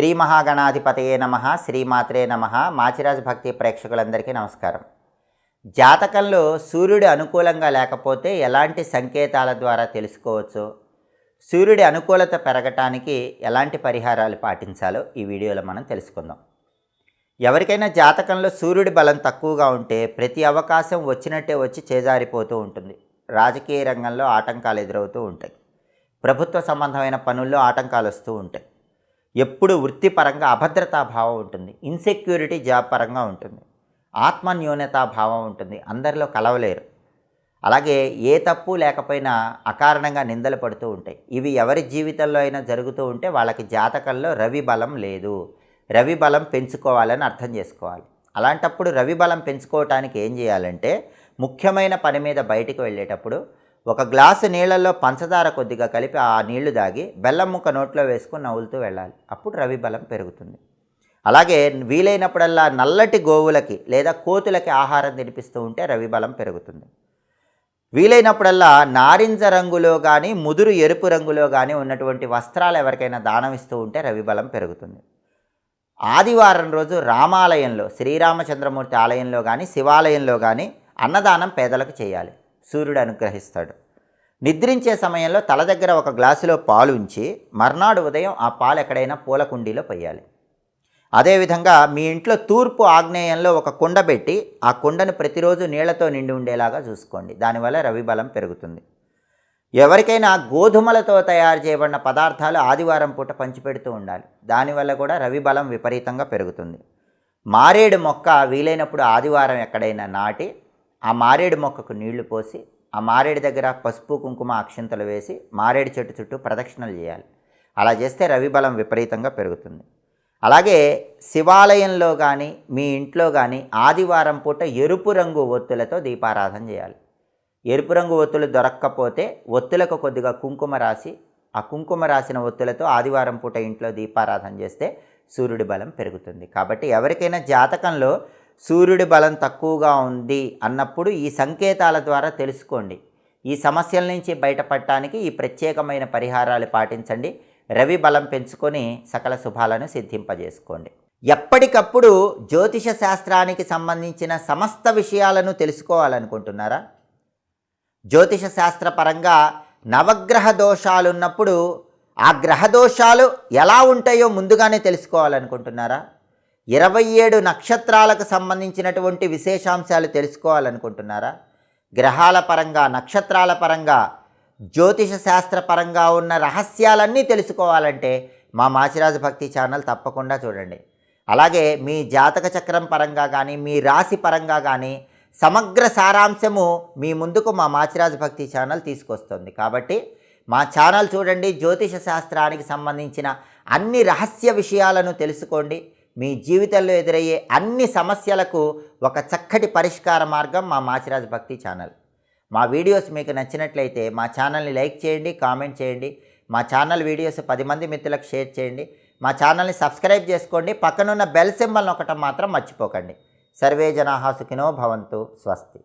శ్రీ మహాగణాధిపతయే నమ శ్రీమాత్రే నమ. మాచిరాజు భక్తి ప్రేక్షకులందరికీ నమస్కారం. జాతకంలో సూర్యుడి అనుకూలంగా లేకపోతే ఎలాంటి సంకేతాల ద్వారా తెలుసుకోవచ్చో సూర్యుడి అనుకూలత పెరగటానికి ఎలాంటి పరిహారాలు పాటించాలో ఈ వీడియోలో మనం తెలుసుకుందాం. ఎవరికైనా జాతకంలో సూర్యుడి బలం తక్కువగా ఉంటే ప్రతి అవకాశం వచ్చినట్టే వచ్చి చేజారిపోతూ ఉంటుంది. రాజకీయ రంగంలో ఆటంకాలు ఎదురవుతూ ఉంటాయి. ప్రభుత్వ సంబంధమైన పనుల్లో ఆటంకాలు వస్తూ ఉంటాయి. ఎప్పుడు వృత్తిపరంగా అభద్రతా భావం ఉంటుంది. ఇన్సెక్యూరిటీ జాబ్ పరంగా ఉంటుంది. ఆత్మన్యూనతా భావం ఉంటుంది. అందరిలో కలవలేరు. అలాగే ఏ తప్పు లేకపోయినా అకారణంగా నిందలు పడుతూ ఉంటాయి. ఇవి ఎవరి జీవితంలో అయినా జరుగుతూ ఉంటే వాళ్ళకి జాతకంలో రవి బలం లేదు. రవి బలం పెంచుకోవాలని అర్థం చేసుకోవాలి. అలాంటప్పుడు రవి బలం పెంచుకోవటానికి ఏం చేయాలంటే ముఖ్యమైన పని మీద బయటికి వెళ్ళేటప్పుడు ఒక గ్లాసు నీళ్ళల్లో పంచదార కొద్దిగా కలిపి ఆ నీళ్ళు దాగి బెల్లం ముక్క నోట్లో వేసుకుని నవ్వులుతూ వెళ్ళాలి. అప్పుడు రవి బలం పెరుగుతుంది. అలాగే వీలైనప్పుడల్లా నల్లటి గోవులకి లేదా కోతులకి ఆహారం తినిపిస్తూ ఉంటే రవి బలం పెరుగుతుంది. వీలైనప్పుడల్లా నారింజ రంగులో కానీ ముదురు ఎరుపు రంగులో కానీ ఉన్నటువంటి వస్త్రాలు ఎవరికైనా దానం ఇస్తూ ఉంటే రవి బలం పెరుగుతుంది. ఆదివారం రోజు రామాలయంలో శ్రీరామచంద్రమూర్తి ఆలయంలో కానీ శివాలయంలో కానీ అన్నదానం పేదలకు చేయాలి. సూర్యుడు అనుగ్రహిస్తాడు. నిద్రించే సమయంలో తల దగ్గర ఒక గ్లాసులో పాలు ఉంచి మర్నాడు ఉదయం ఆ పాలు ఎక్కడైనా పూల కుండీలో పోయాలి. అదేవిధంగా మీ ఇంట్లో తూర్పు ఆగ్నేయంలో ఒక కుండ పెట్టి ఆ కుండను ప్రతిరోజు నీళ్ళతో నిండి ఉండేలాగా చూసుకోండి. దానివల్ల రవి బలం పెరుగుతుంది. ఎవరికైనా గోధుమలతో తయారు చేయబడిన పదార్థాలు ఆదివారం పూట పంచిపెడుతూ ఉండాలి. దానివల్ల కూడా రవి బలం విపరీతంగా పెరుగుతుంది. మారేడు మొక్క వీలైనప్పుడు ఆదివారం ఎక్కడైనా నాటి ఆ మారేడు మొక్కకు నీళ్ళు పోసి ఆ మారేడు దగ్గర పసుపు కుంకుమ అక్షింతలు వేసి మారేడు చెట్టు చుట్టూ ప్రదక్షిణలు చేయాలి. అలా చేస్తే రవి బలం విపరీతంగా పెరుగుతుంది. అలాగే శివాలయంలో కానీ మీ ఇంట్లో కానీ ఆదివారం పూట ఎరుపు రంగు ఒత్తులతో దీపారాధన చేయాలి. ఎరుపు రంగు ఒత్తులు దొరక్కపోతే ఒత్తులకు కొద్దిగా కుంకుమ రాసి ఆ కుంకుమ రాసిన ఒత్తులతో ఆదివారం పూట ఇంట్లో దీపారాధన చేస్తే సూర్యుడి బలం పెరుగుతుంది. కాబట్టి ఎవరికైనా జాతకంలో సూర్యుడి బలం తక్కువగా ఉంది అన్నప్పుడు ఈ సంకేతాల ద్వారా తెలుసుకోండి. ఈ సమస్యల నుంచి బయటపడటానికి ఈ ప్రత్యేకమైన పరిహారాలు పాటించండి. రవి బలం పెంచుకొని సకల శుభాలను సిద్ధింపజేసుకోండి. ఎప్పటికప్పుడు జ్యోతిష శాస్త్రానికి సంబంధించిన సమస్త విషయాలను తెలుసుకోవాలనుకుంటున్నారా? జ్యోతిష శాస్త్రపరంగా నవగ్రహ దోషాలున్నప్పుడు ఆ గ్రహ దోషాలు ఎలా ఉంటాయో ముందుగానే తెలుసుకోవాలనుకుంటున్నారా? ఇరవై ఏడు నక్షత్రాలకు సంబంధించినటువంటి విశేషాంశాలు తెలుసుకోవాలనుకుంటున్నారా? గ్రహాల పరంగా నక్షత్రాల పరంగా జ్యోతిష శాస్త్ర పరంగా ఉన్న రహస్యాలన్నీ తెలుసుకోవాలంటే మా మాచిరాజు భక్తి ఛానల్ తప్పకుండా చూడండి. అలాగే మీ జాతక చక్రం పరంగా కానీ మీ రాశి పరంగా కానీ సమగ్ర సారాంశము మీ ముందుకు మా మాచిరాజు భక్తి ఛానల్ తీసుకొస్తుంది. కాబట్టి మా ఛానల్ చూడండి జ్యోతిష శాస్త్రానికి సంబంధించిన అన్ని రహస్య విషయాలను తెలుసుకోండి. మీ జీవితంలో ఎదురయ్యే అన్ని సమస్యలకు ఒక చక్కటి పరిష్కార మార్గం మా మాచిరాజు భక్తి ఛానల్. మా వీడియోస్ మీకు నచ్చినట్లయితే మా ఛానల్ని లైక్ చేయండి కామెంట్ చేయండి. మా ఛానల్ వీడియోస్ పది మంది మిత్రులకు షేర్ చేయండి. మా ఛానల్ని సబ్స్క్రైబ్ చేసుకోండి. పక్కనున్న బెల్ సింబల్ ఒకటం మాత్రం మర్చిపోకండి. సర్వే జనాహా సుఖినో భవంతు. స్వస్తి.